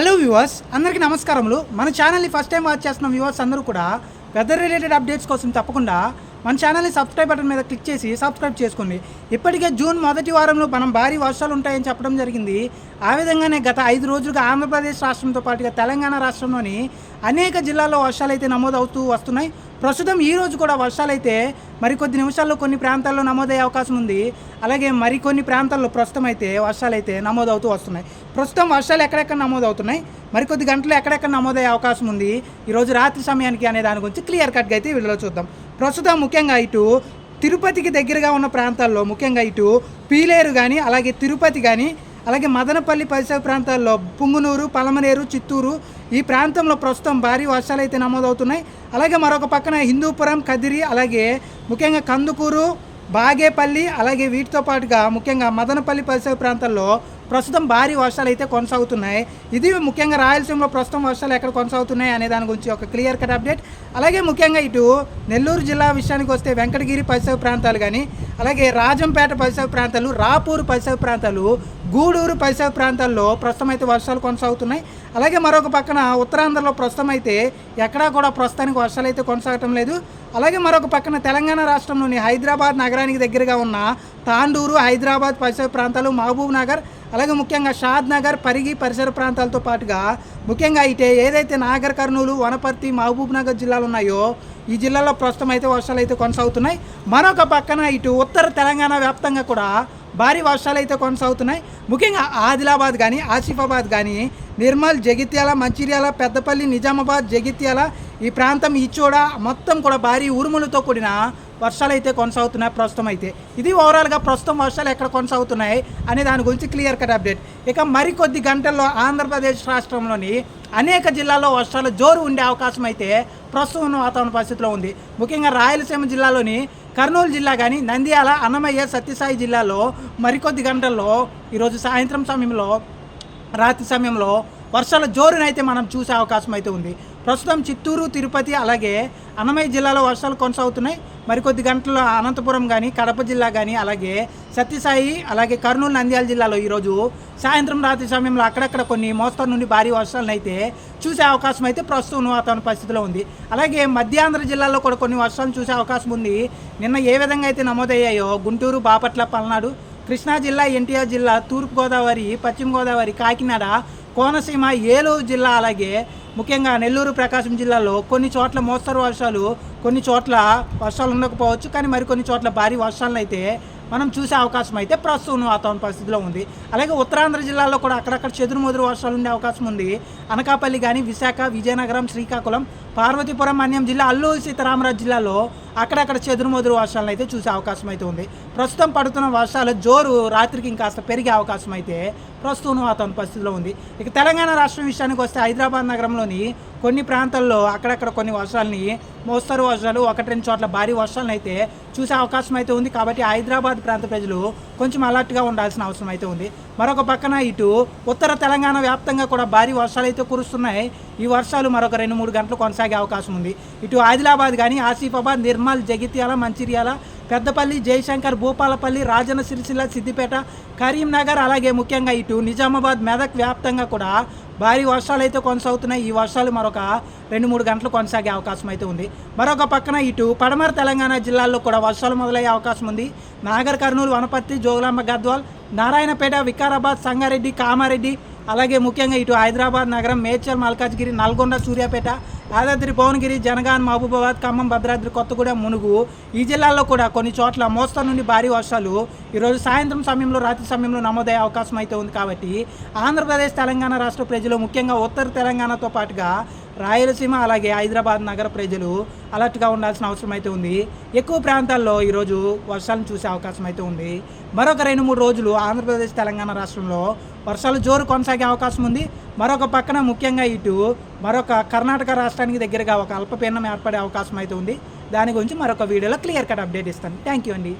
Hello viewers అందరికీ నమస్కారములు. మన ఛానల్ని ఫస్ట్ టైం వాచ్ చేస్తున్న వ్యూవర్స్ అందరూ కూడా వెదర్ రిలేటెడ్ అప్డేట్స్ కోసం తప్పకుండా మన ఛానల్ని సబ్స్క్రైబ్ బటన్ మీద క్లిక్ చేసి సబ్స్క్రైబ్ చేసుకోండి. ఇప్పటికే జూన్ మొదటి వారంలో మనం భారీ వర్షాలు ఉంటాయని చెప్పడం జరిగింది. ఆ విధంగానే గత ఐదు రోజులుగా ఆంధ్రప్రదేశ్ రాష్ట్రంతో పాటుగా తెలంగాణ రాష్ట్రంలోని అనేక జిల్లాల్లో వర్షాలు అయితే నమోదవుతూ వస్తున్నాయి. ప్రస్తుతం ఈ రోజు కూడా వర్షాలు అయితే మరికొద్ది నిమిషాల్లో కొన్ని ప్రాంతాల్లో నమోదయ్యే అవకాశం ఉంది. అలాగే మరికొన్ని ప్రాంతాల్లో ప్రస్తుతం అయితే వర్షాలు అయితే నమోదవుతూ వస్తున్నాయి. ప్రస్తుతం వర్షాలు ఎక్కడెక్కడ నమోదవుతున్నాయి? మరికొద్ది గంటలు ఎక్కడెక్కడ నమోదయ్యే అవకాశం ఉంది? ఈరోజు రాత్రి సమయానికి అనే దాని గురించి క్లియర్ కట్గా అయితే వీడియోలో చూద్దాం. ప్రస్తుతం ముఖ్యంగా ఇటు తిరుపతికి దగ్గరగా ఉన్న ప్రాంతాల్లో ముఖ్యంగా ఇటు పీలేరు కానీ అలాగే తిరుపతి కానీ అలాగే మదనపల్లి పరిసర ప్రాంతాల్లో పుంగునూరు పలమనేరు చిత్తూరు ఈ ప్రాంతంలో ప్రస్తుతం భారీ వర్షాలు అయితే నమోదవుతున్నాయి. అలాగే మరొక పక్కన హిందూపురం కదిరి అలాగే ముఖ్యంగా కందుకూరు బాగేపల్లి అలాగే వీటితో పాటుగా ముఖ్యంగా మదనపల్లి పరిసర ప్రాంతాల్లో ప్రస్తుతం భారీ వర్షాలు అయితే కొనసాగుతున్నాయి. ఇది ముఖ్యంగా రాయలసీమలో ప్రస్తుతం వర్షాలు ఎక్కడ కొనసాగుతున్నాయి అనే దాని గురించి ఒక క్లియర్ కట్ అప్డేట్. అలాగే ముఖ్యంగా ఇటు నెల్లూరు జిల్లా విషయానికి వస్తే వెంకటగిరి పరిసర ప్రాంతాలు కానీ అలాగే రాజంపేట పరిసర ప్రాంతాలు రాపూరు పరిసర ప్రాంతాలు గూడూరు పరిసర ప్రాంతాల్లో ప్రస్తుతం అయితే వర్షాలు కొనసాగుతున్నాయి. అలాగే మరొక పక్కన ఉత్తరాంధ్రలో ప్రస్తుతం అయితే ఎక్కడా కూడా ప్రస్తుతానికి వర్షాలు అయితే కొనసాగటం లేదు. అలాగే మరొక పక్కన తెలంగాణ రాష్ట్రంలోని హైదరాబాద్ నగరానికి దగ్గరగా ఉన్న తాండూరు హైదరాబాద్ పరిసర ప్రాంతాలు మహబూబ్ నగర్ అలాగే ముఖ్యంగా షాద్ నగర్ పరిగి పరిసర ప్రాంతాలతో పాటుగా ముఖ్యంగా ఇటే ఏదైతే నాగర్ కర్నూలు వనపర్తి మహబూబ్ నగర్ జిల్లాలు ఉన్నాయో ఈ జిల్లాలో ప్రస్తుతం అయితే వర్షాలు అయితే కొనసాగుతున్నాయి. మరొక పక్కన ఇటు ఉత్తర తెలంగాణ వ్యాప్తంగా కూడా భారీ వర్షాలు అయితే కొనసాగుతున్నాయి. ముఖ్యంగా ఆదిలాబాద్ కానీ ఆసిఫాబాద్ కానీ నిర్మల్ జగిత్యాల మంచిర్యాల పెద్దపల్లి నిజామాబాద్ జగిత్యాల ఈ ప్రాంతం ఇచ్చోడ మొత్తం కూడా భారీ ఉరుములతో కూడిన వర్షాలు అయితే కొనసాగుతున్నాయి ప్రస్తుతం అయితే. ఇది ఓవరాల్గా ప్రస్తుతం వర్షాలు ఎక్కడ కొనసాగుతున్నాయి అనే దాని గురించి క్లియర్ కట్ అప్డేట్ ఇక మరికొద్ది గంటల్లో ఆంధ్రప్రదేశ్ రాష్ట్రంలోని అనేక జిల్లాల్లో వర్షాలు జోరు ఉండే అవకాశం అయితే ప్రస్తుతం ఉన్న వాతావరణ పరిస్థితిలో ఉంది. ముఖ్యంగా రాయలసీమ జిల్లాలోని కర్నూలు జిల్లా కానీ నంద్యాల అన్నమయ్య సత్యసాయి జిల్లాలో మరికొద్ది గంటల్లో ఈరోజు సాయంత్రం సమయంలో రాత్రి సమయంలో వర్షాల జోరునైతే మనం చూసే అవకాశం అయితే ఉంది. ప్రస్తుతం చిత్తూరు తిరుపతి అలాగే అన్నమయ్య జిల్లాలో వర్షాలు కొనసాగుతున్నాయి. మరికొద్ది గంటల్లో అనంతపురం కానీ కడప జిల్లా కానీ అలాగే సత్యసాయి అలాగే కర్నూలు నంద్యాల జిల్లాలో ఈరోజు సాయంత్రం రాత్రి సమయంలో అక్కడక్కడ కొన్ని మోస్తరు నుండి భారీ వర్షాలను అయితే చూసే అవకాశం అయితే ప్రస్తుతం వాతావరణ పరిస్థితిలో ఉంది. అలాగే మధ్యాంధ్ర జిల్లాలో కూడా కొన్ని వర్షాలు చూసే అవకాశం ఉంది. నిన్న ఏ విధంగా అయితే నమోదయ్యాయో గుంటూరు బాపట్ల పల్నాడు కృష్ణా జిల్లా ఎన్టీఆర్ జిల్లా తూర్పుగోదావరి పశ్చిమ గోదావరి కాకినాడ కోనసీమ ఏలూరు జిల్లా అలాగే ముఖ్యంగా నెల్లూరు ప్రకాశం జిల్లాలో కొన్ని చోట్ల మోస్తరు వర్షాలు కొన్ని చోట్ల వర్షాలు ఉండకపోవచ్చు కానీ మరికొన్ని చోట్ల భారీ వర్షాలను అయితే మనం చూసే అవకాశం అయితే ప్రస్తుతం వాతావరణ పరిస్థితిలో ఉంది. అలాగే ఉత్తరాంధ్ర జిల్లాలో కూడా అక్కడక్కడ చెదురుమదురు వర్షాలు ఉండే అవకాశం ఉంది. అనకాపల్లి కానీ విశాఖ విజయనగరం శ్రీకాకుళం పార్వతీపురం అన్యం జిల్లా అల్లూరి సీతారామరాజు జిల్లాలో అక్కడక్కడ చెదురుమదురు వర్షాలను అయితే చూసే అవకాశం అయితే ఉంది ప్రస్తుతం పడుతున్న వర్షాలు జోరు రాత్రికి ఇంకాస్త పెరిగే అవకాశం అయితే ప్రస్తుతం అతని పరిస్థితిలో ఉంది. ఇక తెలంగాణ రాష్ట్రం విషయానికి వస్తే హైదరాబాద్ నగరంలోని కొన్ని ప్రాంతాల్లో అక్కడక్కడ కొన్ని వర్షాలని మోస్తరు వర్షాలు ఒకటి రెండు చోట్ల భారీ వర్షాలను అయితే చూసే అవకాశం అయితే ఉంది. కాబట్టి హైదరాబాద్ ప్రాంత ప్రజలు కొంచెం అలర్ట్గా ఉండాల్సిన అవసరం అయితే ఉంది. మరొక పక్కన ఇటు ఉత్తర తెలంగాణ వ్యాప్తంగా కూడా భారీ వర్షాలు అయితే కురుస్తున్నాయి. ఈ వర్షాలు మరొక రెండు మూడు గంటలు కొనసాగే అవకాశం ఉంది. ఇటు ఆదిలాబాద్ కానీ ఆసిఫాబాద్ నిర్మల్ జగిత్యాల మంచిర్యాల పెద్దపల్లి జయశంకర్ భూపాలపల్లి రాజన్న సిరిసిల్ల సిద్దిపేట కరీంనగర్ అలాగే ముఖ్యంగా ఇటు నిజామాబాద్ మెదక్ వ్యాప్తంగా కూడా భారీ వర్షాలు అయితే కొనసాగుతున్నాయి. ఈ వర్షాలు మరొక రెండు మూడు గంటలు కొనసాగే అవకాశం అయితే ఉంది. మరొక పక్కన ఇటు పడమర తెలంగాణ జిల్లాల్లో కూడా వర్షాలు మొదలయ్యే అవకాశం ఉంది. నాగర్ కర్నూలు వనపర్తి జోగులాంబ గద్వాల్ నారాయణపేట వికారాబాద్ సంగారెడ్డి కామారెడ్డి అలాగే ముఖ్యంగా ఇటు హైదరాబాద్ నగరం మేడ్చల్ మల్కాజ్గిరి నల్గొండ సూర్యాపేట యాదాద్రి భువనగిరి జనగాన్ మహబూబాబాద్ ఖమ్మం భద్రాద్రి కొత్తగూడెం మునుగు ఈ జిల్లాల్లో కూడా కొన్ని చోట్ల మోస్తరు నుండి భారీ వర్షాలు ఈరోజు సాయంత్రం సమయంలో రాత్రి సమయంలో నమోదయ్యే అవకాశం అయితే ఉంది కాబట్టి ఆంధ్రప్రదేశ్ తెలంగాణ రాష్ట్ర ప్రజలు ముఖ్యంగా ఉత్తర తెలంగాణతో పాటుగా రాయలసీమ అలాగే హైదరాబాద్ నగర ప్రజలు అలర్ట్గా ఉండాల్సిన అవసరం అయితే ఉంది. ఎక్కువ ప్రాంతాల్లో ఈరోజు వర్షాలను చూసే అవకాశం అయితే ఉంది. మరొక రెండు మూడు రోజులు ఆంధ్రప్రదేశ్ తెలంగాణ రాష్ట్రంలో వర్షాలు జోరు కొనసాగే అవకాశం ఉంది. మరొక పక్కన ముఖ్యంగా ఇటు మరొక కర్ణాటక రాష్ట్రానికి దగ్గరగా ఒక అల్పపీడనం ఏర్పడే అవకాశం అయితే ఉంది. దాని గురించి మరొక వీడియోలో క్లియర్ కట్ అప్డేట్ ఇస్తాను. థ్యాంక్ యూ అండి.